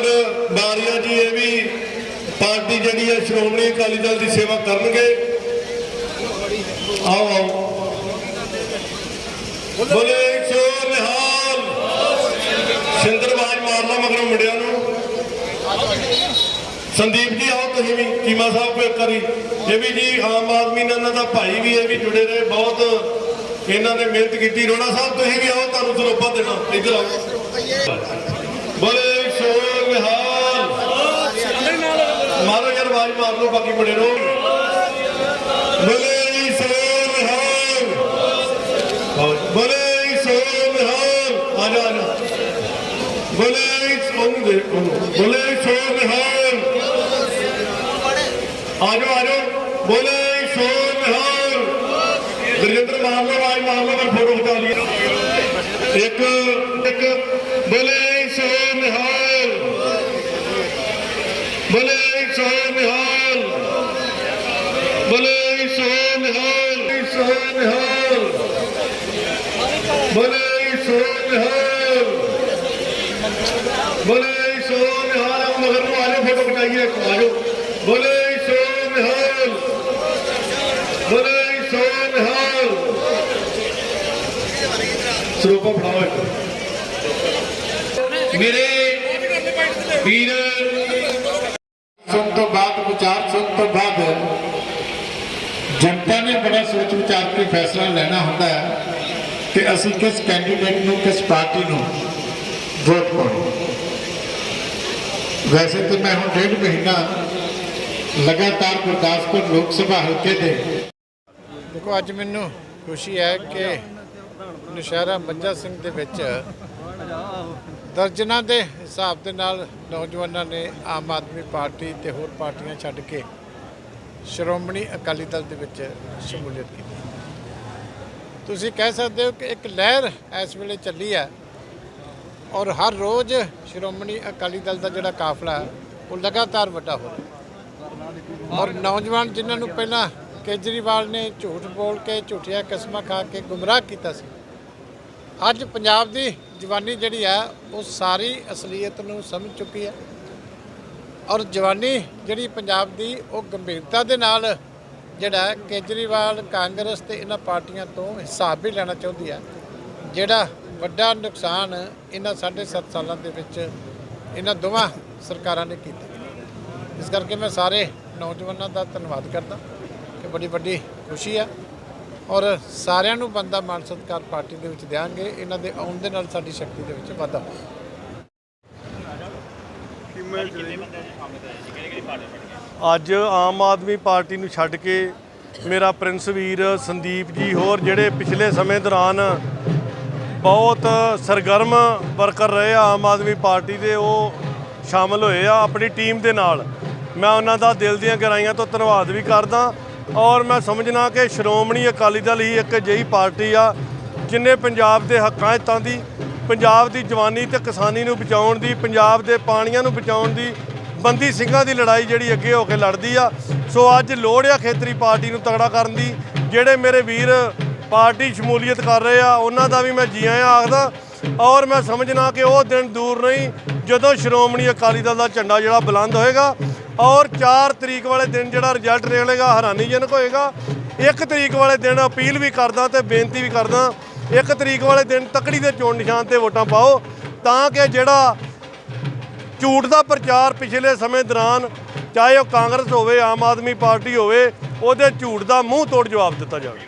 ਅਮਨ ਬਾਰੀਆ ਜੀ ਇਹ ਵੀ ਪਾਰਟੀ ਜਿਹੜੀ ਹੈ ਸ਼੍ਰੋਮਣੀ ਅਕਾਲੀ ਦਲ ਦੀ ਸੇਵਾ ਕਰਨਗੇ। ਆਓ ਆਓ। ਬੋਲੇ ਸੋ ਨਿਹਾਲ। ਸਿੰਦਰਵਾਜ ਮਾਰਨਾ ਮਗਰੋਂ ਮੁੰਡਿਆਂ ਨੂੰ। ਸੰਦੀਪ ਜੀ, ਆਓ ਤੁਸੀਂ ਵੀ ਕੀਮਾ ਸਾਹਿਬ ਕੋ ਕਰੀ ਇਹ ਵੀ ਜੀ, ਆਮ ਆਦਮੀ ਨਾਲ ਇਹਨਾਂ ਦਾ ਭਾਈ ਵੀ ਇਹ ਵੀ ਜੁੜੇ ਰਹੇ, ਬਹੁਤ ਇਹਨਾਂ ਨੇ ਮਿਹਨਤ ਕੀਤੀ। ਰੋਣਾ ਸਾਹਿਬ, ਤੁਸੀਂ ਵੀ ਆਓ, ਤੁਹਾਨੂੰ ਸਰੋਪਾ ਦੇਣਾ। ਇੱਧਰ ਆਓ। ਬੋਲੇ ਮਾਰੋ ਯਾਰ ਆਵਾਜ਼ ਮਾਰ ਲਓ ਬਾਕੀ ਬੜੇ ਨੂੰ। ਬੋਲੇ ਸੋ ਨਿਹਾਲ ਬੋਲੇ ਸੋ ਨਿਹਾਲ ਆ ਜਾ ਆ ਜਾ। ਬੋਲੇ ਸੋਨੂੰ ਦੇ, ਉਹਨੂੰ। ਬੋਲੇ ਸੋ ਆ ਜਾ ਆ ਜਾ। ਬੋਲੇ ਸੋ ਨਿਹਾਲ ਗੁਰਜਿੰਦਰ, ਮਾਰ ਲਓ ਆਵਾਜ਼, ਮਾਰ ਲਓ, ਮੈਂ ਫੋਟੋ ਖਿਚਾ ਲਈ ਇੱਕ ਇੱਕ। ਬੋਲੇ ਸੋ ਨਿਹਾਲ ਨਿਹਾਲ ਸੋ ਨਿਹਾਲ ਬੋਲੇ ਸੋ ਨਿਹਾਲ ਬੋਲੇ ਸੋ ਨਿਹਾਲ ਆਓ ਮਗਰ ਨੂੰ ਆਜੋ ਫੋਟੋ ਖਿਚਾਈਏ ਇੱਕ ਆਜੋ ਬੋਲੇ ਸੋ ਨਿਹਾਲ ਬੋਲੇ ਸੋ ਨਿਹਾਲ ਸਰੂਪਾ ਫੜਾਓ ਇੱਕ ਮੇਰੇ ਵੀਰ ਸੁਣ ਤੋਂ ਬਾਅਦ ਵਿਚਾਰ ਸੁਣ ਤੋਂ ਬਾਅਦ ਜਨਤਾ ਨੇ ਬੜਾ ਸੋਚ ਵਿਚਾਰ ਕੇ ਫੈਸਲਾ ਲੈਣਾ ਹੁੰਦਾ ਹੈ ਕਿ ਅਸੀਂ ਕਿਸ ਕੈਂਡੀਡੇਟ ਨੂੰ, ਕਿਸ ਪਾਰਟੀ ਨੂੰ ਵੋਟ ਪਾਉਣੀ ਵੈਸੇ ਤਾਂ ਮੈਂ ਹੁਣ ਡੇਢ ਮਹੀਨਾ ਲਗਾਤਾਰ ਗੁਰਦਾਸਪੁਰ ਲੋਕ ਸਭਾ ਹਲਕੇ ਦੇ ਦੇਖੋ, ਅੱਜ ਮੈਨੂੰ ਖੁਸ਼ੀ ਹੈ ਕਿ ਨਸ਼ਹਿਰਾ ਮੰਜਾ ਸਿੰਘ ਦੇ ਵਿੱਚ ਦਰਜਨਾਂ ਦੇ ਹਿਸਾਬ ਦੇ ਨਾਲ ਨੌਜਵਾਨਾਂ ਨੇ ਆਮ ਆਦਮੀ ਪਾਰਟੀ ਤੇ ਹੋਰ ਪਾਰਟੀਆਂ ਛੱਡ ਕੇ ਸ਼੍ਰੋਮਣੀ ਅਕਾਲੀ ਦਲ ਦੇ ਵਿੱਚ ਸ਼ਮੂਲੀਅਤ ਕੀਤੀ। ਤੁਸੀਂ ਕਹਿ ਸਕਦੇ ਹੋ ਕਿ ਇੱਕ ਲਹਿਰ ਇਸ ਵੇਲੇ ਚੱਲੀ ਹੈ ਔਰ ਹਰ ਰੋਜ਼ ਸ਼੍ਰੋਮਣੀ ਅਕਾਲੀ ਦਲ ਦਾ ਜਿਹੜਾ ਕਾਫਲਾ ਹੈ, ਉਹ ਲਗਾਤਾਰ ਵੱਡਾ ਹੋ ਰਿਹਾ ਔਰ ਨੌਜਵਾਨ ਜਿਨ੍ਹਾਂ ਨੂੰ ਪਹਿਲਾਂ ਕੇਜਰੀਵਾਲ ਨੇ ਝੂਠ ਬੋਲ ਕੇ, ਝੂਠੀਆਂ ਕਸਮਾਂ ਖਾ ਕੇ ਗੁੰਮਰਾਹ ਕੀਤਾ ਸੀ, ਅੱਜ ਪੰਜਾਬ ਦੀ ਜਵਾਨੀ ਜਿਹੜੀ ਹੈ, ਉਹ ਸਾਰੀ ਅਸਲੀਅਤ ਨੂੰ ਸਮਝ ਚੁੱਕੀ ਹੈ। ਔਰ ਜਵਾਨੀ ਜਿਹੜੀ ਪੰਜਾਬ ਦੀ ਉਹ ਗੰਭੀਰਤਾ ਦੇ ਨਾਲ ਜਿਹੜਾ ਕੇਜਰੀਵਾਲ ਕਾਂਗਰਸ ਤੇ ਇਹਨਾਂ ਪਾਰਟੀਆਂ ਤੋਂ ਹਿਸਾਬ ਵੀ ਲੈਣਾ ਚਾਹੁੰਦੀ ਹੈ। ਜਿਹੜਾ ਵੱਡਾ ਨੁਕਸਾਨ ਇਹਨਾਂ ਸਾਢੇ ਸੱਤ ਸਾਲਾਂ ਦੇ ਵਿੱਚ ਇਹਨਾਂ ਦੋਵਾਂ ਸਰਕਾਰਾਂ ਨੇ ਕੀਤਾ। ਇਸ ਕਰਕੇ ਮੈਂ ਸਾਰੇ ਨੌਜਵਾਨਾਂ ਦਾ ਧੰਨਵਾਦ ਕਰਦਾ ਕਿ ਬੜੀ ਵੱਡੀ ਖੁਸ਼ੀ ਆ ਔਰ ਸਾਰਿਆਂ ਨੂੰ ਬੰਦਾ ਮਾਨ ਸਤਿਕਾਰ ਪਾਰਟੀ ਦੇ ਵਿੱਚ ਦਿਆਂਗੇ। ਇਹਨਾਂ ਦੇ ਆਉਣ ਦੇ ਨਾਲ ਸਾਡੀ ਸ਼ਕਤੀ ਦੇ ਵਿੱਚ ਵਾਧਾ ਹੋਵੇਗਾ ਅੱਜ ਆਮ ਆਦਮੀ ਪਾਰਟੀ ਨੂੰ ਛੱਡ ਕੇ ਮੇਰਾ ਪ੍ਰਿੰਸ ਵੀਰ ਸੰਦੀਪ ਜੀ ਹੋਰ ਜਿਹੜੇ ਪਿਛਲੇ ਸਮੇਂ ਦੌਰਾਨ ਬਹੁਤ ਸਰਗਰਮ ਵਰਕਰ ਰਹੇ ਆ ਆਮ ਆਦਮੀ ਪਾਰਟੀ ਦੇ ਉਹ ਸ਼ਾਮਲ ਹੋਏ ਆ ਆਪਣੀ ਟੀਮ ਦੇ ਨਾਲ। ਮੈਂ ਉਹਨਾਂ ਦਾ ਦਿਲ ਦੀਆਂ ਗਹਿਰਾਈਆਂ ਤੋਂ ਧੰਨਵਾਦ ਵੀ ਕਰਦਾ ਔਰ ਮੈਂ ਸਮਝਣਾ ਕਿ ਸ਼੍ਰੋਮਣੀ ਅਕਾਲੀ ਦਲ ਹੀ ਇੱਕ ਅਜਿਹੀ ਪਾਰਟੀ ਆ ਜਿਨੇ ਪੰਜਾਬ ਦੇ ਹੱਕਾਂ ਹਿੱਤਾਂ ਦੀ ਪੰਜਾਬ ਦੀ ਜਵਾਨੀ ਤੇ ਕਿਸਾਨੀ ਨੂੰ ਬਚਾਉਣ ਦੀ, ਪੰਜਾਬ ਦੇ ਪਾਣੀਆਂ ਨੂੰ ਬਚਾਉਣ ਦੀ, ਬੰਦੀ ਸਿੰਘਾਂ ਦੀ ਲੜਾਈ ਜਿਹੜੀ ਅੱਗੇ ਹੋ ਕੇ ਲੜਦੀ ਆ। ਸੋ ਅੱਜ ਲੋੜ ਆ ਖੇਤਰੀ ਪਾਰਟੀ ਨੂੰ ਤਗੜਾ ਕਰਨ ਦੀ। ਜਿਹੜੇ ਮੇਰੇ ਵੀਰ ਪਾਰਟੀ ਸ਼ਮੂਲੀਅਤ ਕਰ ਰਹੇ ਆ, ਉਹਨਾਂ ਦਾ ਵੀ ਮੈਂ ਜੀ ਆਇਆਂ ਆਖਦਾ। ਔਰ ਮੈਂ ਸਮਝਣਾ ਕਿ ਉਹ ਦਿਨ ਦੂਰ ਨਹੀਂ, ਜਦੋਂ ਸ਼੍ਰੋਮਣੀ ਅਕਾਲੀ ਦਲ ਦਾ ਝੰਡਾ ਜਿਹੜਾ ਬੁਲੰਦ ਹੋਏਗਾ। ਔਰ 4 ਤਰੀਕ ਵਾਲੇ ਦਿਨ ਜਿਹੜਾ ਰਿਜ਼ਲਟ ਨਿਕਲੇਗਾ, ਹੈਰਾਨੀਜਨਕ ਹੋਏਗਾ। 1 ਤਰੀਕ ਵਾਲੇ ਦਿਨ ਅਪੀਲ ਵੀ ਕਰਦਾ ਤੇ ਬੇਨਤੀ ਵੀ ਕਰਦਾ 1 ਤਰੀਕ ਵਾਲੇ ਦਿਨ ਤਕੜੀ ਦੇ ਚੋਣ ਨਿਸ਼ਾਨ ਤੇ ਵੋਟਾਂ ਪਾਓ, ਤਾਂ ਕਿ ਜਿਹੜਾ ਝੂਠ ਦਾ ਪ੍ਰਚਾਰ ਪਿਛਲੇ ਸਮੇਂ ਦੌਰਾਨ, ਚਾਹੇ ਉਹ ਕਾਂਗਰਸ ਹੋਵੇ, ਆਮ ਆਦਮੀ ਪਾਰਟੀ ਹੋਵੇ, ਉਹਦੇ ਝੂਠ ਦਾ ਮੂੰਹ ਤੋੜ ਜਵਾਬ ਦਿੱਤਾ ਜਾਵੇ।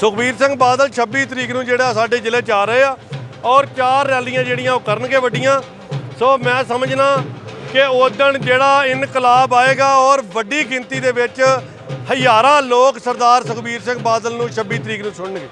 ਸੁਖਬੀਰ ਸਿੰਘ ਬਾਦਲ 26 ਤਰੀਕ ਨੂੰ ਜਿਹੜਾ ਸਾਡੇ ਜ਼ਿਲ੍ਹੇ 'ਚ ਆ ਰਹੇ ਆ, ਔਰ ਚਾਰ ਰੈਲੀਆਂ ਜਿਹੜੀਆਂ ਉਹ ਕਰਨਗੇ ਵੱਡੀਆਂ। ਸੋ ਮੈਂ ਸਮਝਣਾ ਕਿ ਉਦੋਂ ਜਿਹੜਾ ਇਨਕਲਾਬ ਆਏਗਾ, ਔਰ ਵੱਡੀ ਗਿਣਤੀ ਦੇ ਵਿੱਚ ਹਜ਼ਾਰਾਂ ਲੋਕ ਸਰਦਾਰ ਸੁਖਬੀਰ ਸਿੰਘ ਬਾਦਲ ਨੂੰ 26 ਤਰੀਕ ਨੂੰ ਸੁਣਨਗੇ।